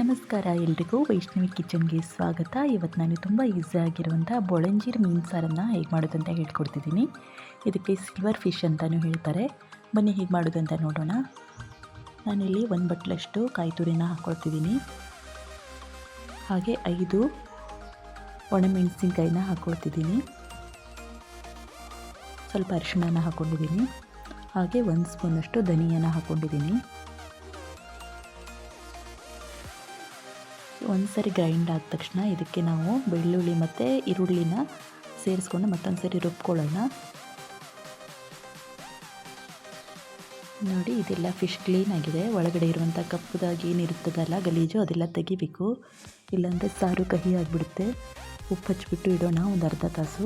ನಮಸ್ಕಾರ ಎಲ್ರಿಗೂ. ವೈಷ್ಣವಿ ಕಿಚನ್ಗೆ ಸ್ವಾಗತ. ಇವತ್ತು ನಾನು ತುಂಬ ಈಸಿಯಾಗಿರುವಂಥ ಬೊಳಂಜೀರ್ ಮೀನು ಸಾರನ್ನು ಹೇಗೆ ಮಾಡೋದು ಅಂತ ಹೇಳ್ಕೊಡ್ತಿದ್ದೀನಿ. ಇದಕ್ಕೆ ಸಿಲ್ವರ್ ಫಿಶ್ ಅಂತಲೂ ಹೇಳ್ತಾರೆ. ಬನ್ನಿ ಹೇಗೆ ಮಾಡೋದು ಅಂತ ನೋಡೋಣ. ನಾನಿಲ್ಲಿ ಒಂದು ಬಟ್ಲಷ್ಟು ಕಾಯಿ ತುರಿನ ಹಾಕ್ಕೊಳ್ತಿದ್ದೀನಿ ಹಾಗೆ ಐದು ಒಣಮೆಣಸಿನ್ಕಾಯಿನ ಹಾಕ್ಕೊಳ್ತಿದ್ದೀನಿ ಸ್ವಲ್ಪ ಅರಿಶಿಣನ ಹಾಕ್ಕೊಂಡಿದ್ದೀನಿ ಹಾಗೆ ಒಂದು ಸ್ಪೂನಷ್ಟು ಧನಿಯನ್ನು ಹಾಕ್ಕೊಂಡಿದ್ದೀನಿ ಒಂದು ಸರಿ ಗ್ರೈಂಡ್ ಆದ ತಕ್ಷಣ ಇದಕ್ಕೆ ನಾವು ಬೆಳ್ಳುಳ್ಳಿ ಮತ್ತು ಈರುಳ್ಳಿನ ಸೇರಿಸ್ಕೊಂಡು ಮತ್ತೊಂದು ಸರಿ ರುಬ್ಕೊಳ್ಳೋಣ. ನೋಡಿ, ಇದೆಲ್ಲ ಫಿಶ್ ಕ್ಲೀನಾಗಿದೆ ಒಳಗಡೆ ಇರುವಂಥ ಕಪ್ಪುದಾಗಿ ಏನಿರುತ್ತದಲ್ಲ ಗಲೀಜು, ಅದೆಲ್ಲ ತೆಗಿಬೇಕು. ಇಲ್ಲಾಂದರೆ ಸಾರು ಕಹಿ ಆಗಿಬಿಡುತ್ತೆ. ಉಪ್ಪು ಹಚ್ಚಿಬಿಟ್ಟು ಇಡೋಣ ಒಂದು ಅರ್ಧ ತಾಸು.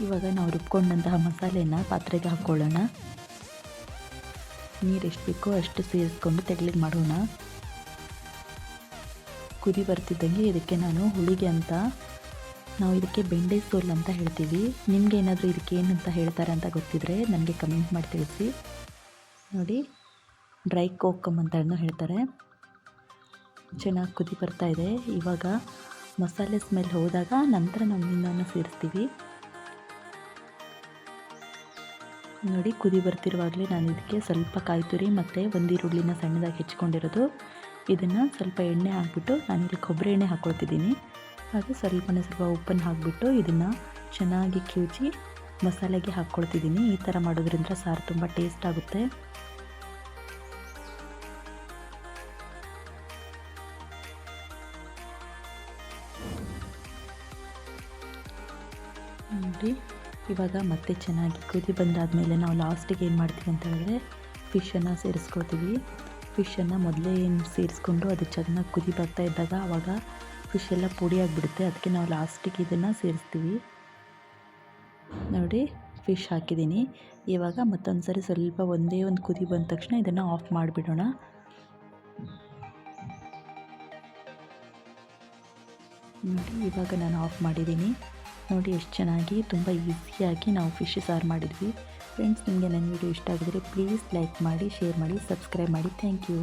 ಇವಾಗ ನಾವು ರುಬ್ಕೊಂಡಂತಹ ಮಸಾಲೆನ ಪಾತ್ರೆಗೆ ಹಾಕ್ಕೊಳ್ಳೋಣ. ನೀರು ಎಷ್ಟು ಬೇಕೋ ಅಷ್ಟು ಸೇರಿಸ್ಕೊಂಡು ತೆಗ್ಲಿಗೆ ಮಾಡೋಣ. ಕುದಿ ಬರ್ತಿದ್ದಂಗೆ ಇದಕ್ಕೆ ನಾನು ಹುಳಿಗೆ ಅಂತ, ನಾವು ಇದಕ್ಕೆ ಬೆಂಡೆ ಸೋಲ್ ಅಂತ ಹೇಳ್ತೀವಿ. ನಿಮ್ಗೆ ಏನಾದರೂ ಇದಕ್ಕೆ ಏನಂತ ಹೇಳ್ತಾರೆ ಅಂತ ಗೊತ್ತಿದ್ರೆ ನನಗೆ ಕಮೆಂಟ್ ಮಾಡಿ ತಿಳಿಸಿ. ನೋಡಿ, ಡ್ರೈ ಕೋಕಮ್ ಅಂತ ಹೇಳ್ತಾರೆ. ಚೆನ್ನಾಗಿ ಕುದಿ ಬರ್ತಾ ಇದೆ. ಇವಾಗ ಮಸಾಲೆ ಸ್ಮೆಲ್ ಹೋದಾಗ ನಂತರ ನಾವು ಮೀನನ್ನು ಸೇರಿಸ್ತೀವಿ. ನೋಡಿ, ಕುದಿ ಬರ್ತಿರುವಾಗಲೇ ನಾನು ಇದಕ್ಕೆ ಸ್ವಲ್ಪ ಕಾಯಿ ತುರಿ ಮತ್ತು ಒಂದು ಈರುಳ್ಳಿನ ಸಣ್ಣದಾಗಿ ಹೆಚ್ಕೊಂಡಿರೋದು ಇದನ್ನು ಸ್ವಲ್ಪ ಎಣ್ಣೆ ಹಾಕ್ಬಿಟ್ಟು ನಾನಿಲ್ಲಿ ಕೊಬ್ಬರಿ ಎಣ್ಣೆ ಹಾಕ್ಕೊಳ್ತಿದ್ದೀನಿ ಹಾಗೂ ಸ್ವಲ್ಪನೇ ಸ್ವಲ್ಪ ಉಪ್ಪನ್ನು ಹಾಕಿಬಿಟ್ಟು ಇದನ್ನು ಚೆನ್ನಾಗಿ ಕಿವುಚಿ ಮಸಾಲೆಗೆ ಹಾಕ್ಕೊಳ್ತಿದ್ದೀನಿ. ಈ ಥರ ಮಾಡೋದ್ರಿಂದ ಸಾರು ತುಂಬ ಟೇಸ್ಟ್ ಆಗುತ್ತೆ. ನೋಡಿ ಇವಾಗ ಮತ್ತೆ ಚೆನ್ನಾಗಿ ಕುದಿ ಬಂದಾದಮೇಲೆ ನಾವು ಲಾಸ್ಟಿಗೆ ಏನು ಮಾಡ್ತೀವಿ ಅಂತ ಹೇಳಿದ್ರೆ ಫಿಶನ್ನು ಸೇರಿಸ್ಕೋತೀವಿ ಫಿಶನ್ನು ಮೊದಲೇ ಏನು ಸೇರಿಸ್ಕೊಂಡು ಅದು ಚೆನ್ನಾಗಿ ಕುದಿ ಬರ್ತಾ ಇದ್ದಾಗ ಆವಾಗ ಫಿಶ್ ಎಲ್ಲ ಪುಡಿ ಆಗಿಬಿಡುತ್ತೆ. ಅದಕ್ಕೆ ನಾವು ಲಾಸ್ಟಿಗೆ ಇದನ್ನು ಸೇರಿಸ್ತೀವಿ. ನೋಡಿ ಫಿಶ್ ಹಾಕಿದ್ದೀನಿ. ಇವಾಗ ಮತ್ತೊಂದು ಸರಿ ಸ್ವಲ್ಪ ಒಂದೇ ಒಂದು ಕುದಿ ಬಂದ ತಕ್ಷಣ ಇದನ್ನು ಆಫ್ ಮಾಡಿಬಿಡೋಣ. ನೋಡಿ, ಇವಾಗ ನಾನು ಆಫ್ ಮಾಡಿದ್ದೀನಿ. ನೋಡಿ ಎಷ್ಟು ಚೆನ್ನಾಗಿ, ತುಂಬ ಈಸಿಯಾಗಿ ನಾವು ಫಿಶ್ ಸಾರು ಮಾಡಿದ್ವಿ. ಫ್ರೆಂಡ್ಸ್ ನಿಮಗೆ ನನ್ನ ವಿಡಿಯೋ ಇಷ್ಟ ಆಗಿದ್ರೆ ಪ್ಲೀಸ್ ಲೈಕ್ ಮಾಡಿ ಶೇರ್ ಮಾಡಿ ಸಬ್ಸ್ಕ್ರೈಬ್ ಮಾಡಿ. Thank you